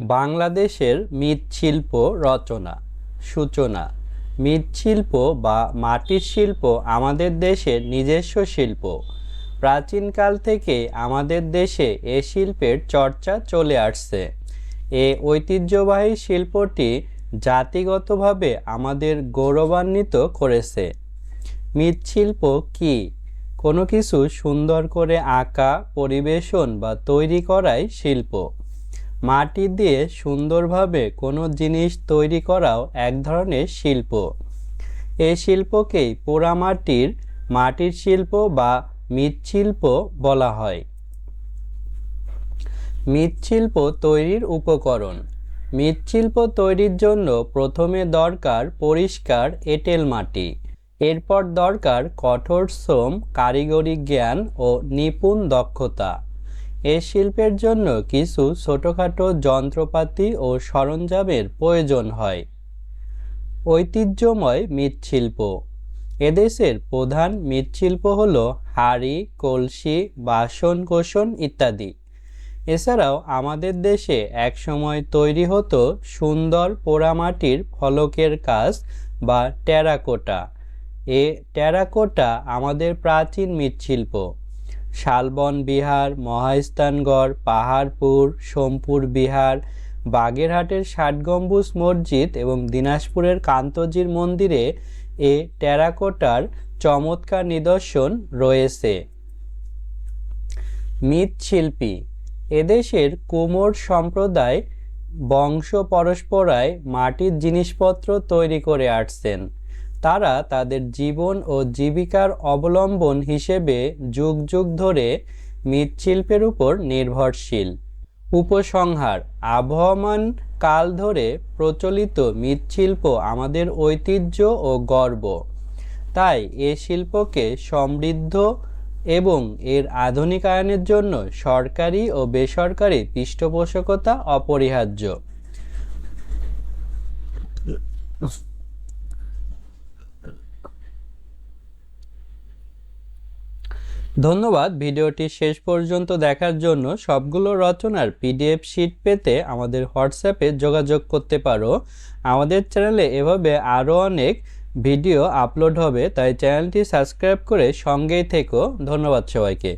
বাংলাদেশের মৃৎশিল্প রচনা, সূচনা। মৃৎশিল্প বা মাটির শিল্প আমাদের দেশের নিজস্ব শিল্প। প্রাচীনকাল থেকে আমাদের দেশে এ শিল্পের চর্চা চলে আসছে। এ ঐতিহ্যবাহী শিল্পটি জাতিগতভাবে আমাদের গৌরবান্বিত করেছে। মৃৎশিল্প কি? কোনো কিছু সুন্দর করে আঁকা, পরিবেশন বা তৈরি করাই শিল্প। মাটি দিয়ে সুন্দরভাবে কোনো জিনিস তৈরি করাও এক ধরনের শিল্প। এই শিল্পকেই পোড়ামাটির মাটির শিল্প বা মৃৎশিল্প বলা হয়। মৃৎশিল্প তৈরির উপকরণ। মৃৎশিল্প তৈরির জন্য প্রথমে দরকার পরিষ্কার এঁটেল মাটি। এরপর দরকার কঠোর শ্রম, কারিগরি জ্ঞান ও নিপুণ দক্ষতা। এ শিল্পের জন্য কিছু ছোটোখাটো যন্ত্রপাতি ও সরঞ্জামের প্রয়োজন হয়। ঐতিহ্যময় মৃৎশিল্প। এদেশের প্রধান মৃৎশিল্প হল হাড়ি, কলসি বাসন কোসন ইত্যাদি। এছাড়াও আমাদের দেশে একসময় তৈরি হতো সুন্দর পোড়ামাটির ফলকের কাজ বা টেরাকোটা। এ টেরাকোটা আমাদের প্রাচীন মৃৎশিল্প। শালবন বিহার, মহাস্থানগড়, পাহাড়পুর, সোমপুর বিহার, বাগেরহাটের ষাট গম্বুজ মসজিদ এবং দিনাজপুরের কান্তজির মন্দিরে এ টেরাকোটার চমৎকার নিদর্শন রয়েছে। মৃৎশিল্পী। এদেশের কুমোর সম্প্রদায় বংশ পরস্পরায় মাটির জিনিসপত্র তৈরি করে আসছেন। তারা তাদের জীবন ও জীবিকার অবলম্বন হিসেবে যুগ যুগ ধরে মৃৎশিল্পের উপর নির্ভরশীল। উপসংহার, আবহমান কাল ধরে প্রচলিত মৃৎশিল্প আমাদের ঐতিহ্য ও গর্ব। তাই এ শিল্পকে সমৃদ্ধ এবং এর আধুনিকায়নের জন্য সরকারি ও বেসরকারি পৃষ্ঠপোষকতা অপরিহার্য। ধন্যবাদ, ভিডিওটি শেষ পর্যন্ত দেখার জন্য সবগুলো রচনার পিডিএফ শিট পেতে আমাদের হোয়াটসঅ্যাপে যোগাযোগ করতে পারো। আমাদের চ্যানেলে এভাবে আরও অনেক ভিডিও আপলোড হবে, তাই চ্যানেলটি সাবস্ক্রাইব করে সঙ্গেই থেকো। ধন্যবাদ সবাইকে।